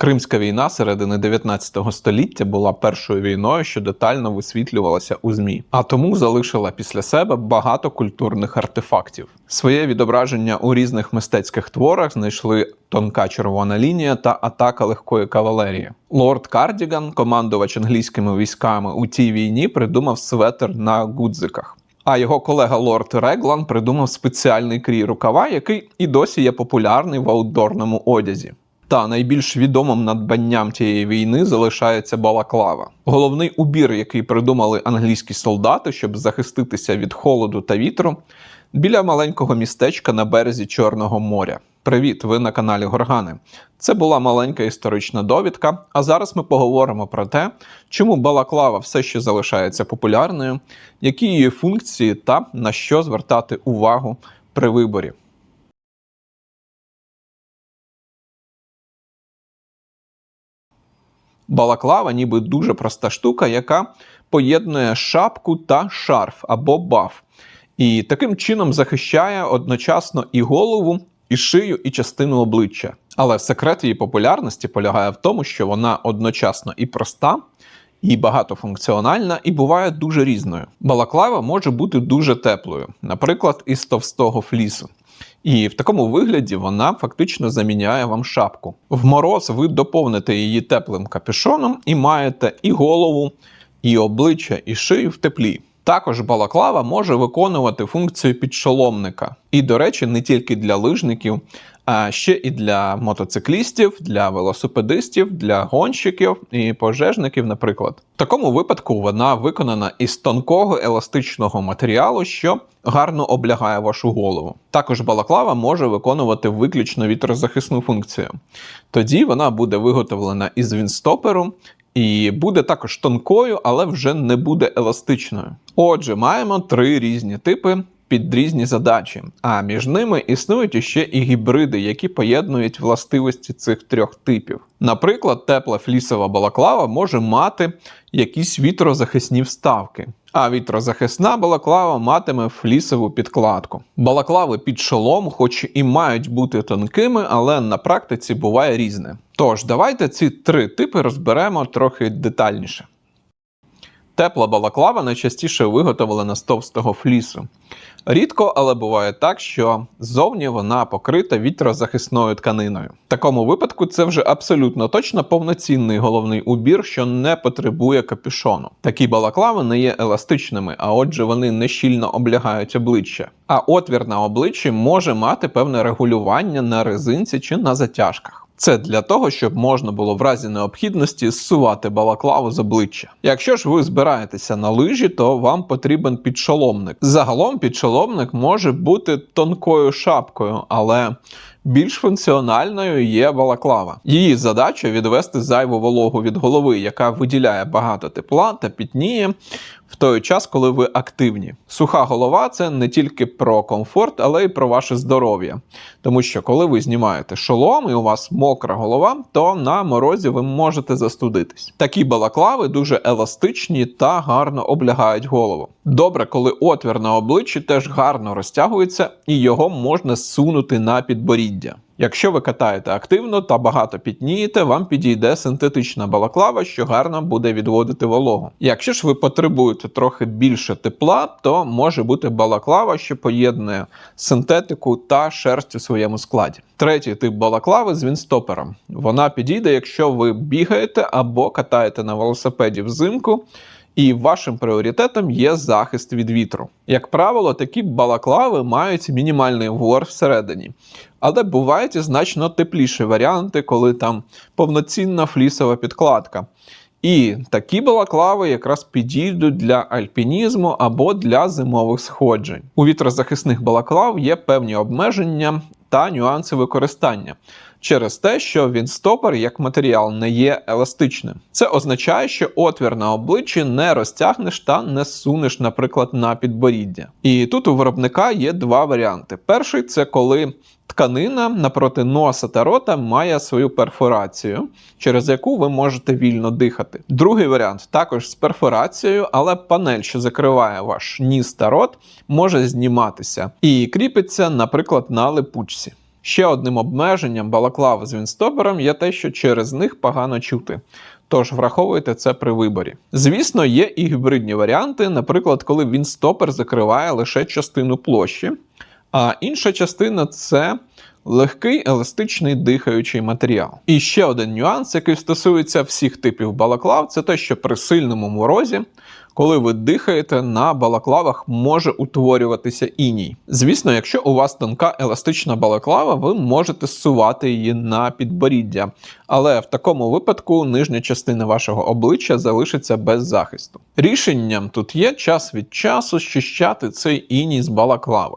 Кримська війна середини 19 століття була першою війною, що детально висвітлювалася у ЗМІ, а тому залишила після себе багато культурних артефактів. Своє відображення у різних мистецьких творах знайшли тонка червона лінія та атака легкої кавалерії. Лорд Кардіган, командувач англійськими військами у цій війні, придумав светр на гудзиках. А його колега Лорд Реглан придумав спеціальний крій рукава, який і досі є популярний в аутдорному одязі. Та найбільш відомим надбанням тієї війни залишається балаклава. Головний убір, який придумали англійські солдати, щоб захиститися від холоду та вітру, біля маленького містечка на березі Чорного моря. Привіт, ви на каналі Горгани. Це була маленька історична довідка. А зараз ми поговоримо про те, чому балаклава все ще залишається популярною, які її функції та на що звертати увагу при виборі. Балаклава ніби дуже проста штука, яка поєднує шапку та шарф або баф. І таким чином захищає одночасно і голову, і шию, і частину обличчя. Але секрет її популярності полягає в тому, що вона одночасно і проста, і багатофункціональна, і буває дуже різною. Балаклава може бути дуже теплою, наприклад, із товстого флісу. І в такому вигляді вона фактично заміняє вам шапку. В мороз ви доповните її теплим капюшоном і маєте і голову, і обличчя, і шию в теплі. Також балаклава може виконувати функцію підшоломника. І, до речі, не тільки для лижників, а ще і для мотоциклістів, для велосипедистів, для гонщиків і пожежників, наприклад. В такому випадку вона виконана із тонкого еластичного матеріалу, що гарно облягає вашу голову. Також балаклава може виконувати виключно вітрозахисну функцію. Тоді вона буде виготовлена із вінстоперу. І буде також тонкою, але вже не буде еластичною. Отже, маємо три різні типи під різні задачі, а між ними існують іще і гібриди, які поєднують властивості цих трьох типів. Наприклад, тепла флісова балаклава може мати якісь вітрозахисні вставки, а вітрозахисна балаклава матиме флісову підкладку. Балаклави під шолом, хоч і мають бути тонкими, але на практиці буває різне. Тож, давайте ці три типи розберемо трохи детальніше. Тепла балаклава найчастіше виготовлена з товстого флісу. Рідко, але буває так, що ззовні вона покрита вітрозахисною тканиною. В такому випадку це вже абсолютно точно повноцінний головний убір, що не потребує капюшону. Такі балаклави не є еластичними, а отже, вони не щільно облягають обличчя. А отвір на обличчі може мати певне регулювання на резинці чи на затяжках. Це для того, щоб можна було в разі необхідності зсувати балаклаву з обличчя. Якщо ж ви збираєтеся на лижі, то вам потрібен підшоломник. Загалом підшоломник може бути тонкою шапкою, але більш функціональною є балаклава. Її задача відвести зайву вологу від голови, яка виділяє багато тепла та пітніє в той час, коли ви активні. Суха голова це не тільки про комфорт, але й про ваше здоров'я. Тому що коли ви знімаєте шолом і у вас мокра голова, то на морозі ви можете застудитись. Такі балаклави дуже еластичні та гарно облягають голову. Добре, коли отвір на обличчі теж гарно розтягується і його можна зсунути на підборіддя. Якщо ви катаєте активно та багато пітнієте, вам підійде синтетична балаклава, що гарно буде відводити вологу. Якщо ж ви потребуєте трохи більше тепла, то може бути балаклава, що поєднує синтетику та шерсть у своєму складі. Третій тип балаклави з вінстопером. Вона підійде, якщо ви бігаєте або катаєте на велосипеді взимку. І вашим пріоритетом є захист від вітру. Як правило, такі балаклави мають мінімальний вор всередині, але бувають і значно тепліші варіанти, коли там повноцінна флісова підкладка. І такі балаклави якраз підійдуть для альпінізму або для зимових сходжень. У вітрозахисних балаклав є певні обмеження та нюанси використання через те, що він стопер як матеріал не є еластичним. Це означає, що отвір на обличчі не розтягнеш та не сунеш, наприклад, на підборіддя. І тут у виробника є два варіанти. Перший це коли тканина напроти носа та рота має свою перфорацію, через яку ви можете вільно дихати. Другий варіант також з перфорацією, але панель, що закриває ваш ніс та рот, може зніматися і кріпиться, наприклад, на липучці. Ще одним обмеженням балаклав з вінстопером є те, що через них погано чути. Тож враховуйте це при виборі. Звісно, є і гібридні варіанти, наприклад, коли вінстопер закриває лише частину площі, а інша частина це легкий еластичний дихаючий матеріал. І ще один нюанс, який стосується всіх типів балаклав, це те, що при сильному морозі, коли ви дихаєте, на балаклавах може утворюватися іній. Звісно, якщо у вас тонка еластична балаклава, ви можете зсувати її на підборіддя, але в такому випадку нижня частина вашого обличчя залишиться без захисту. Рішенням тут є час від часу щищати цей іній з балаклави.